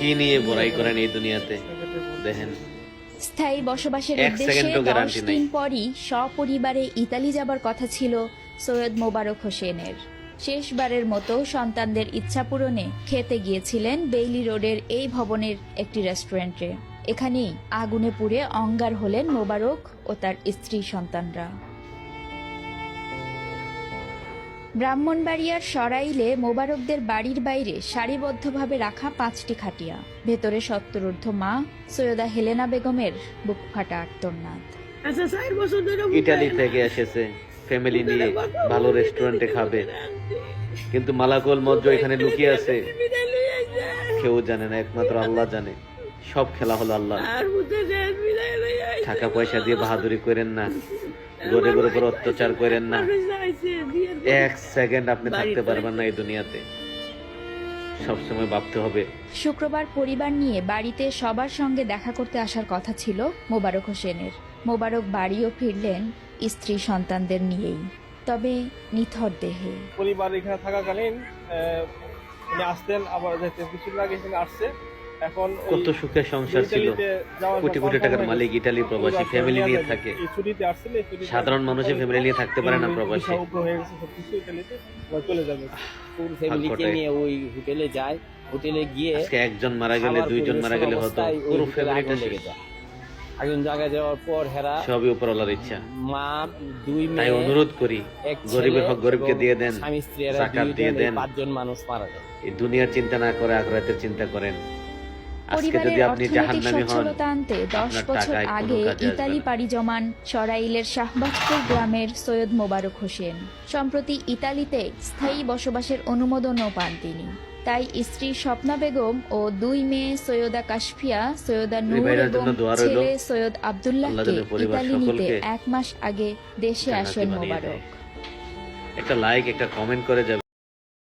কি নিয়ে বড়াই করেন এই দুনিয়াতে? দেখেন। স্থায়ী বসবাসের উদ্দেশ্যে দশ দিন পরই সপরিবারে ইতালি যাবার কথা ছিল সৈয়দ মোবারক হোসেনের। শেষবারের মতো সন্তানদের ইচ্ছা পূরণে খেতে গিয়েছিলেন বেইলি রোডের এই ভবনের একটি রেস্টুরেন্টে। এখানেই আগুনে পুড়ে অঙ্গার হলেন মোবারক ও তার স্ত্রী সন্তানরা। ব্রাহ্মণবাড়িয়ার সরাইলে মোবারকদের বাড়ির বাইরে সারিবদ্ধভাবে রাখা পাঁচটি খাটিয়া। ভেতরে সত্তরূর্ধ মা সৈয়দা হেলেনা বেগমের বুক ফাটা আর্তনাদ। আচ্ছা ইটালি থেকে এসেছে। ফ্যামিলি নিয়ে ভালো রেস্টুরেন্টে খাবে। কিন্তু মালাকল মজ্জ এখানে লুকিয়ে আছে। কেউ জানে না একমাত্র আল্লাহ জানে। সব খেলা হলো আল্লাহ টাকা পয়সা দিয়ে বাহাদুরি করেন না। গরিবের উপর অত্যাচার করেন না। এক সেকেন্ড আপনি থাকতে পারবেন না এই দুনিয়াতে। সবসময় ভাবতে হবে। শুক্রবার পরিবার নিয়ে বাড়িতে সবার সঙ্গে দেখা করতে আসার কথা ছিল মোবারক হোসেনের। মোবারক বাড়িও ফিরলেন স্ত্রী সন্তানদের নিয়েই। তবে নিথর দেহে। পরিবার এখানে থাকাকালীন আসতেন আবার যেতেন কিছুদিন আগে এখানে আসছে। এখন কত সুখের সংসার ছিল। কোটি কোটি টাকার মালিক। ইটালি প্রবাসী ফ্যামিলি নিয়ে থাকে। সাধারণ মানুষের ফ্যামিলি নিয়ে থাকতে পারে না প্রবাসী। হয়ে হোটেলে যায়। হোটেলে গিয়ে একজন মারা গেলে দুইজন মারা গেলে হতো পুরো ফ্যামিলিটা লেগে যায়। জায়গায় যাওয়ার পর হেরা সবই উপরওয়ালার ইচ্ছা। মা দুই তাই অনুরোধ করি গরিবের হক গরিবকে দিয়ে দেন স্বামী স্ত্রী দিয়ে দেন। পাঁচজন মানুষ মারা যায়। এই দুনিয়ার চিন্তা না করে আখরাতের চিন্তা করেন। পরিবারের অর্থনৈতিক সচ্ছলতা আনতে দশ বছর আগে ইতালি পাড়ি জমান সরাইলের শাহবাজপুর গ্রামের সৈয়দ মোবারক হোসেন। সম্প্রতি ইতালিতে স্থায়ী বসবাসের অনুমোদনও পান তিনি। তাই স্ত্রী স্বপ্না বেগম ও দুই মেয়ে সৈয়দা কাশফিয়া সৈয়দা নূর এবং। ছেলে সৈয়দ আবদুল্লাহকে ইতালি নিতে এক মাস আগে দেশে আসেন মোবারক। একটা লাইক একটা কমেন্ট করে যাবে।